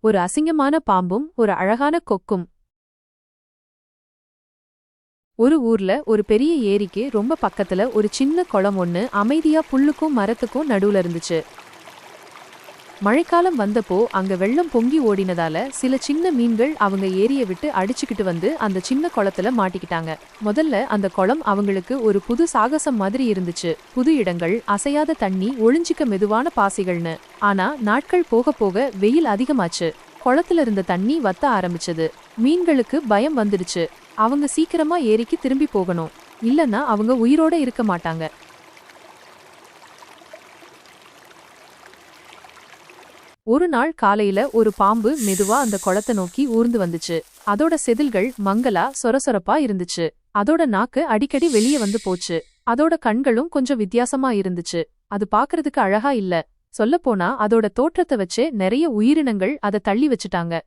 ஒரு அசிங்கமான பாம்பும் ஒரு அழகான கொக்கும். ஒரு ஊர்ல ஒரு பெரிய ஏரிக்கு ரொம்ப பக்கத்துல ஒரு சின்ன குளம் ஒன்னு அமைதியா புல்லுக்கும் மரத்துக்கும் நடுவுல இருந்துச்சு. மழைக்காலம் வந்தப்போ அங்க வெள்ளம் பொங்கி ஓடினதால சில சின்ன மீன்கள் அவங்க ஏரியை விட்டு அடிச்சுக்கிட்டு வந்து அந்த சின்ன குளத்துல மாட்டிக்கிட்டாங்க. முதல்ல அந்த குளம் அவங்களுக்கு ஒரு புது சாகசம் மாதிரி இருந்துச்சு. புது இடங்கள் அசையாத தண்ணி ஒளிஞ்சிக்க மெதுவான பாசிகள்னு. ஆனா நாட்கள் போக போக வெயில் அதிகமாச்சு. குளத்துல இருந்த தண்ணி வத்த ஆரம்பிச்சது. மீன்களுக்கு பயம் வந்துடுச்சு. அவங்க சீக்கிரமா ஏரிக்கு திரும்பி போகணும். இல்லைன்னா அவங்க உயிரோட இருக்க மாட்டாங்க. ஒரு நாள் காலையில ஒரு பாம்பு மெதுவா அந்த குளத்தை நோக்கி ஊர்ந்து வந்துச்சு. அதோட செதில்கள் மங்கலா சொரசொரப்பா இருந்துச்சு. அதோட நாக்கு அடிக்கடி வெளியே வந்து போச்சு. அதோட கண்களும் கொஞ்சம் வித்தியாசமா இருந்துச்சு. அது பாக்குறதுக்கு அழகா இல்ல. சொல்லப்போனா அதோட தோற்றத்தை வச்சே நிறைய உயிரினங்கள் அதை தள்ளி வச்சுட்டாங்க.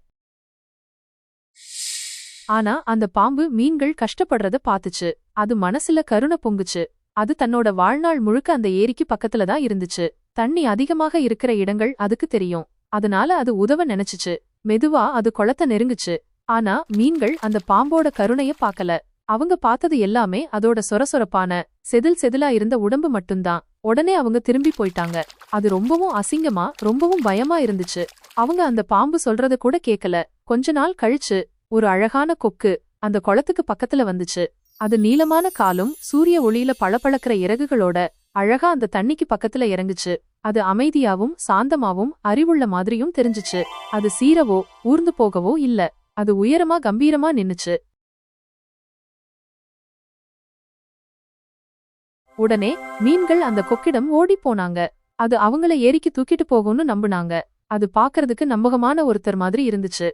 ஆனா அந்த பாம்பு மீன்கள் கஷ்டப்படுறத பாத்துச்சு. அது மனசுல கருணை பொங்குச்சு. அது தன்னோட வாழ்நாள் முழுக்க அந்த ஏரிக்கு பக்கத்துல தான் இருந்துச்சு. தண்ணி அதிகமாக இருக்கிற இடங்கள் அதுக்கு தெரியும். அதனால அது உதவ நினைச்சுச்சு. மெதுவா அது குளத்த நெருங்குச்சு. ஆனா மீன்கள் அந்த பாம்போட கருணைய பாக்கல. அவங்க பார்த்தது எல்லாமே அதோட சொரசொரப்பான செதில் செதிலா இருந்த உடம்பு மட்டும்தான். உடனே அவங்க திரும்பி போயிட்டாங்க. அது ரொம்பவும் அசிங்கமா ரொம்பவும் பயமா இருந்துச்சு. அவங்க அந்த பாம்பு சொல்றத கூட கேக்கல. கொஞ்ச நாள் கழிச்சு ஒரு அழகான கொக்கு அந்த குளத்துக்கு பக்கத்துல வந்துச்சு. அது நீளமான காலும் சூரிய ஒளியில பளபளக்கிற இறகுகளோட அழகா அந்த தண்ணிக்கு பக்கத்துல இறங்குச்சு. அது அமைதியாவும் சாந்தமாவும் அறிவுள்ள மாதிரியும் தெரிஞ்சுச்சு. அது சீரவோ ஊர்ந்து போகவோ இல்ல. அது உயரமா கம்பீரமா நின்னுச்சு. உடனே மீன்கள் அந்த கொக்கிடம் ஓடி போனாங்க. அது அவங்கள ஏரிக்கு தூக்கிட்டு போகும்னு நம்புனாங்க. அது பாக்குறதுக்கு நம்பகமான ஒருத்தர் மாதிரி இருந்துச்சு.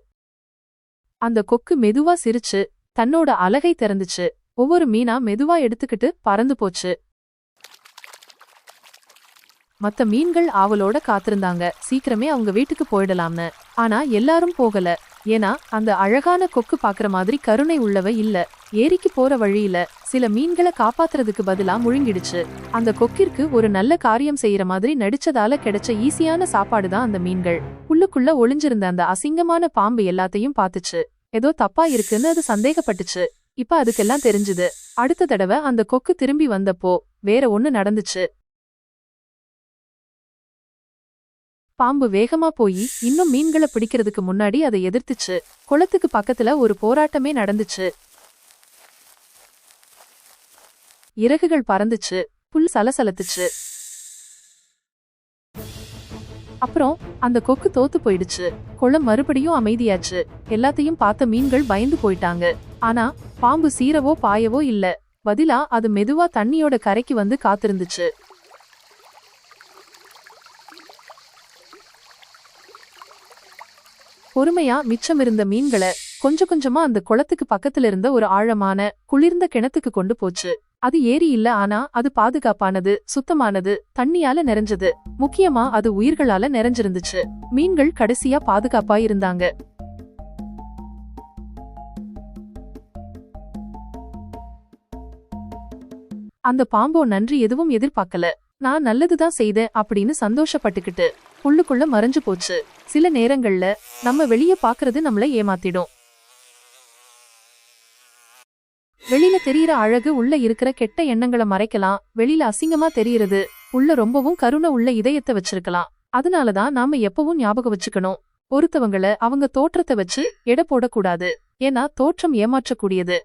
அந்த கொக்கு மெதுவா சிரிச்சு தன்னோட அலகை திறந்துச்சு. ஒவ்வொரு மீனா மெதுவா எடுத்துக்கிட்டு பறந்து போச்சு. மத்த மீன்கள் ஆவலோட காத்திருந்தாங்க. சீக்கிரமே அவங்க வீட்டுக்கு போயிடலாம்னு. ஆனா எல்லாரும் போகல. ஏன்னா அந்த அழகான கொக்கு பாக்குற மாதிரி கருணை உள்ளவ இல்ல. ஏரிக்கு போற வழியில சில மீன்களை காப்பாத்துறதுக்கு பதிலா முழுங்கிடுச்சு. அந்த கொக்கிற்கு ஒரு நல்ல காரியம் செய்யற மாதிரி நடிச்சதால கிடைச்ச ஈஸியான சாப்பாடு தான் அந்த மீன்கள். உள்ளுக்குள்ள ஒளிஞ்சிருந்த அந்த அசிங்கமான பாம்பு எல்லாத்தையும் பாத்துச்சு ஏதோ தப்பா இருக்குன்னு அது சந்தேகப்பட்டுச்சு. இப்ப அதுக்கெல்லாம் தெரிஞ்சுது. அடுத்த தடவை அந்த கொக்கு திரும்பி வந்தப்போ வேற ஒண்ணு நடந்துச்சு. பாம்பு வேகமா போய் இன்னும் மீன்களை பிடிக்கிறதுக்கு முன்னாடி அதை எதிர்த்துச்சு. குளத்துக்கு பக்கத்துல ஒரு போராட்டமே நடந்துச்சு. இறகுகள் பறந்துச்சு. புல் சலசலத்துச்சு. அப்புறம் அந்த கொக்கு தோத்து போயிடுச்சு. குளம் மறுபடியும் அமைதியாச்சு. எல்லாத்தையும் பார்த்த மீன்கள் பயந்து போயிட்டாங்க. ஆனா பாம்பு சீரவோ பாயவோ இல்ல. பதிலா அது மெதுவா தண்ணியோட கரைக்கு வந்து காத்திருந்துச்சு. பொறுமையா மிச்சம் இருந்த மீன்களை கொஞ்சம் கொஞ்சமா அந்த குளத்துக்கு பக்கத்துல இருந்த ஒரு ஆழமான குளிர்ந்த கிணத்துக்கு கொண்டு போச்சு. அது ஏரி இல்ல ஆனா அது பாதுகாப்பானது சுத்தமானது தண்ணியால நிறைஞ்சது. முக்கியமா அது உயிர்களால நிறைஞ்சிருந்துச்சு. மீன்கள் கடைசியா பாதுகாப்பா இருந்தாங்க அந்த பாம்போ நன்றி எதுவும் எதிர்பார்க்கல. நான் நல்லதுதான் செய்தேன் அப்படின்னு சந்தோஷப்பட்டுக்கிட்டு உள்ளுக்குள்ள மறைஞ்சு போச்சு. சில நேரங்கள்ல நம்ம வெளிய பாக்குறது நம்மள ஏமாத்திடும். வெளியில தெரியற அழகு உள்ள இருக்கிற கெட்ட எண்ணங்களை மறைக்கலாம். வெளியில அசிங்கமா தெரியறது உள்ள ரொம்பவும் கருணை உள்ள இதயத்தை வச்சிருக்கலாம். அதனாலதான் நாம எப்பவும் ஞாபகம் வச்சுக்கணும். ஒருத்தவங்கள அவங்க தோற்றத்தை வச்சு எடை போடக்கூடாது. ஏன்னா தோற்றம் ஏமாற்றக்கூடியது.